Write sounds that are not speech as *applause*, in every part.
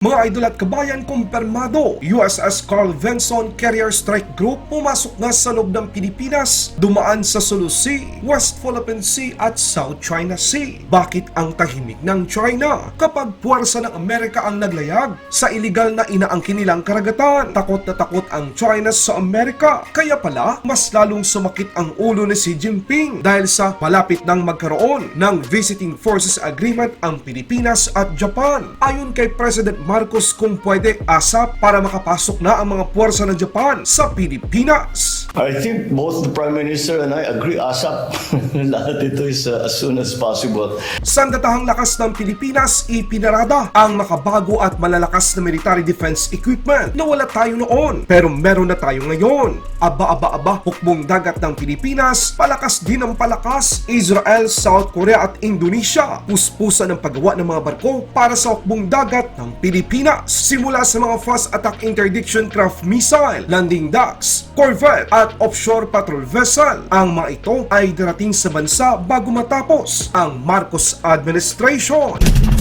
Mga idol at kabayan, kumpirmado, USS Carl Vinson Carrier Strike Group pumasok na sa loob ng Pilipinas, dumaan sa Sulu Sea, West Philippine Sea at South China Sea. Bakit ang tahimik ng China kapag puwersa ng Amerika ang naglayag sa iligal na inaangkin nilang karagatan? Takot na takot ang China sa Amerika, kaya pala mas lalong sumakit ang ulo ni Xi Jinping dahil sa malapit nang magkaroon ng Visiting Forces Agreement ang Pilipinas at Japan. Ayon kay President Marcos kung pwede asap para makapasok na ang mga puwersa ng Japan sa Pilipinas. I think both the Prime Minister and I agree ASAP. *laughs* Lahat ito is uh, as soon as possible. Sa datahang lakas ng Pilipinas, ipinarada ang makabago at malalakas na military defense equipment na wala tayo noon. Pero meron na tayo ngayon. Aba-aba-aba, hukbong dagat ng Pilipinas, palakas din ang palakas, Israel, South Korea at Indonesia. Puspusa ng paggawa ng mga barko para sa hukbong dagat ng Pilipinas. Simula sa mga fast attack interdiction craft missile, landing docks, corvette at offshore patrol vessel. Ang mga ito ay darating sa bansa bago matapos ang Marcos administration.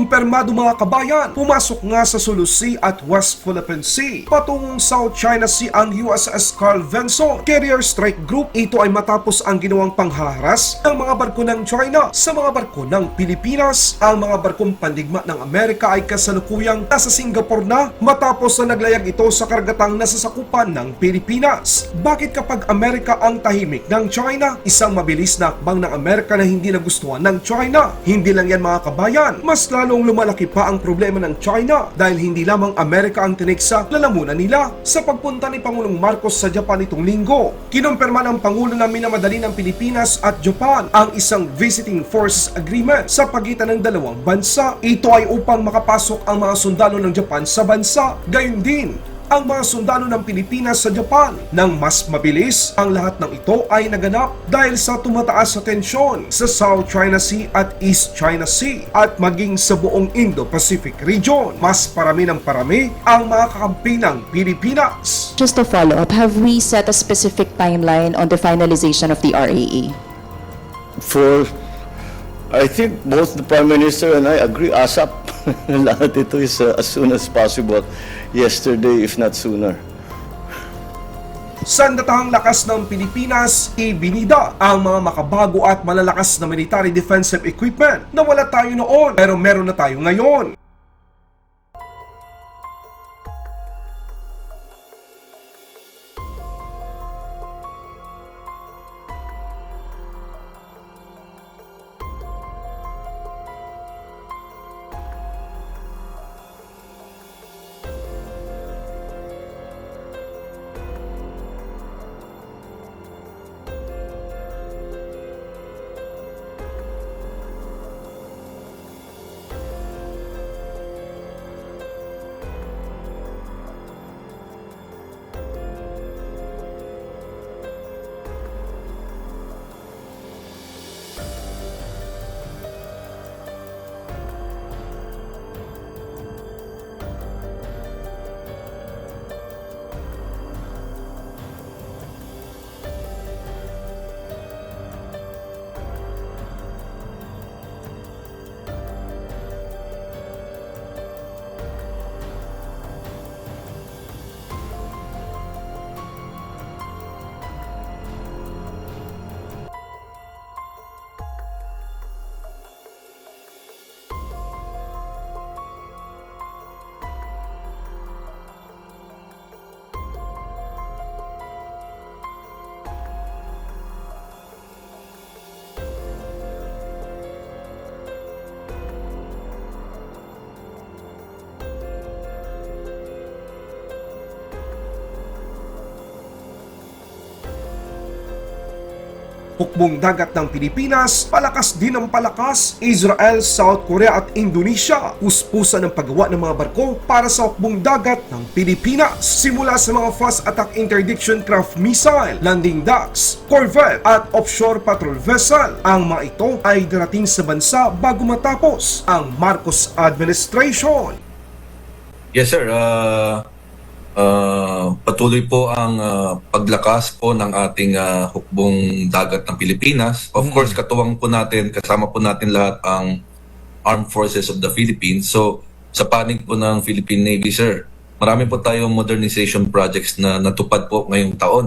Kumpirmado mga kabayan, pumasok nga sa Sulu Sea at West Philippine Sea. Patungong South China Sea ang USS Carl Vinson Carrier Strike Group. Ito ay matapos ang ginawang pangharas ng mga barko ng China sa mga barko ng Pilipinas. Ang mga barkong pandigma ng Amerika ay kasalukuyang nasa Singapore na matapos na naglayag ito sa karagatang nasasakupan ng Pilipinas. Bakit kapag Amerika ang tahimik ng China, isang mabilis na akbang ng Amerika na hindi nagustuhan ng China? Hindi lang yan mga kabayan, mas lalong lumalaki pa ang problema ng China dahil hindi lamang Amerika ang tinik sa lalamunan nila. Sa pagpunta ni Pangulong Marcos sa Japan itong linggo, kinumpirma ng Pangulo na minamadali ng Pilipinas at Japan ang isang Visiting Forces Agreement sa pagitan ng dalawang bansa. Ito ay upang makapasok ang mga sundalo ng Japan sa bansa. Gayun din, ang mga sundalo ng Pilipinas sa Japan. Nang mas mabilis, ang lahat ng ito ay naganap dahil sa tumataas sa tensyon sa South China Sea at East China Sea at maging sa buong Indo-Pacific region. Mas parami ng parami ang mga kakampi ng Pilipinas. Just to follow up, have we set a specific timeline on the finalization of the RAA? For, I think both the Prime Minister and I agree ASAP. *laughs* Lahat ito is uh, as soon as possible. Yesterday, if not sooner. Sa datahang lakas ng Pilipinas, ibinida ang mga makabago at malalakas na military defensive equipment na wala tayo noon pero meron na tayo ngayon. Hukbong dagat ng Pilipinas, palakas din ang palakas, Israel, South Korea at Indonesia. Puspusa ng paggawa ng mga barko para sa hukbong dagat ng Pilipinas. Simula sa mga fast attack interdiction craft missile, landing docks, corvette at offshore patrol vessel. Ang mga ito ay darating sa bansa bago matapos ang Marcos administration. Yes, sir. Uh, uh, patuloy po ang uh, paglakas po ng ating uh, hukbong dagat ng Pilipinas. Of course, katuwang po natin, kasama po natin lahat ang Armed Forces of the Philippines. So, sa panig po ng Philippine Navy, sir, marami po tayong modernization projects na natupad po ngayong taon.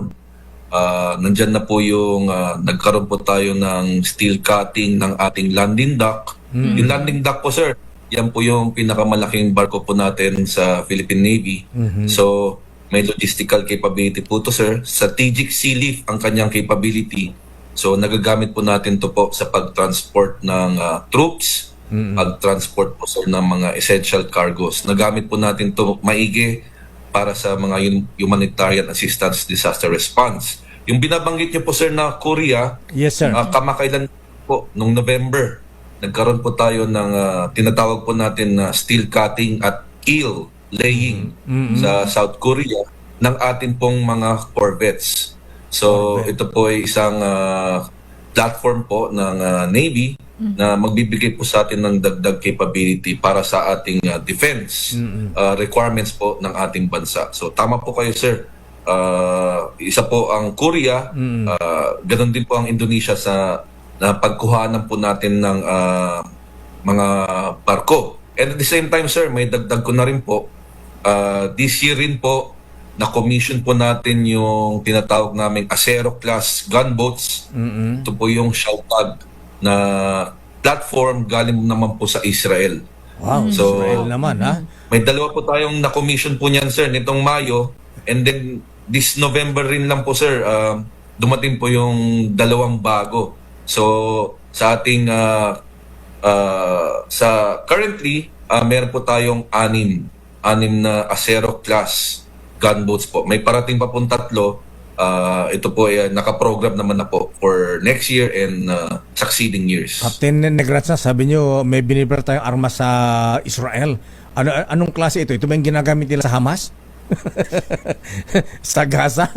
Ah, nandyan na po yung ah, nagkaroon po tayo ng steel cutting ng ating landing dock. Yung landing dock po, sir, yan po yung pinakamalaking barko po natin sa Philippine Navy. So, may logistical capability po to, sir. Strategic sea lift ang kanyang capability. So, nagagamit po natin to po sa pag-transport ng ah, troops, pag-transport po sir ng mga essential cargos. Nagamit po natin to maigi para sa mga hum- humanitarian assistance disaster response. Yung binabanggit niyo po sir na Korea, Yes, sir. Ah, kamakailan po, nung November, nagkaroon po tayo ng ah, tinatawag po natin na steel cutting at keel laying sa South Korea ng atin pong mga corvettes. So ito po ay isang ah, platform po ng ah, Navy na magbibigay po sa atin ng dagdag capability para sa ating ah, defense ah, requirements po ng ating bansa. So tama po kayo sir. Ah, isa po ang Korea, ah, ganun din po ang Indonesia sa na pagkuhanan po natin ng ah, mga barko. And at the same time sir, may dagdag ko na rin po. ah, this year rin po na-commission po natin yung tinatawag naming Acero class gunboats. Ito po yung Shautag na platform galing naman po sa Israel. Wow, So- Israel naman, ha? May dalawa po tayong na-commission po niyan, sir, nitong Mayo. And then, this November rin lang po, sir, um, dumating po yung dalawang bago. So, sa ating, ah, ah, sa currently, ah, meron po tayong anim, anim na Acero class gunboats po. May parating pa pong tatlo. Ah, ito po ay ah, nakaprogram naman na po for next year and ah, succeeding years. Captain Negraza, sabi nyo may binibra tayong armas sa Israel. Ano anong klase ito? Ito ba yung ginagamit nila sa Hamas? *laughs* sa Gaza?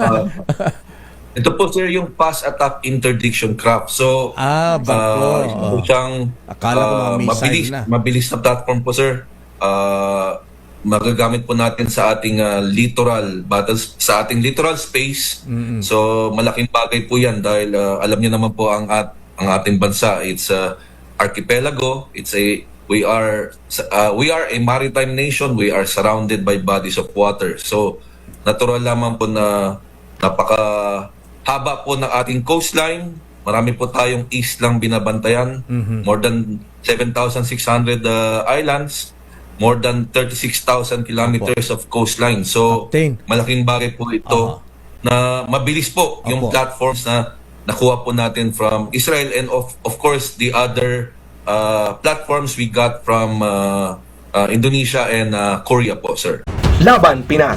Ito po sir yung fast attack interdiction craft. So Ah, ito po Oo. siyang Akala ko missile mabilis, na. mabilis na platform po sir. Ah, magagamit po natin sa ating ah, littoral battles sa ating littoral space. So malaking bagay po 'yan dahil ah, alam niyo naman po ang at, ang ating bansa it's a archipelago, it's a we are uh, we are a maritime nation, we are surrounded by bodies of water. So natural lamang po na napaka haba po ng ating coastline. Marami po tayong east lang binabantayan. More than 7,600 uh, islands. More than 36,000 kilometers of coastline. So, Captain. malaking bagay po ito na mabilis po yung Opo. platforms na nakuha po natin from Israel and of of course the other uh, platforms we got from uh, uh, Indonesia and uh, Korea po, sir. Laban Pinas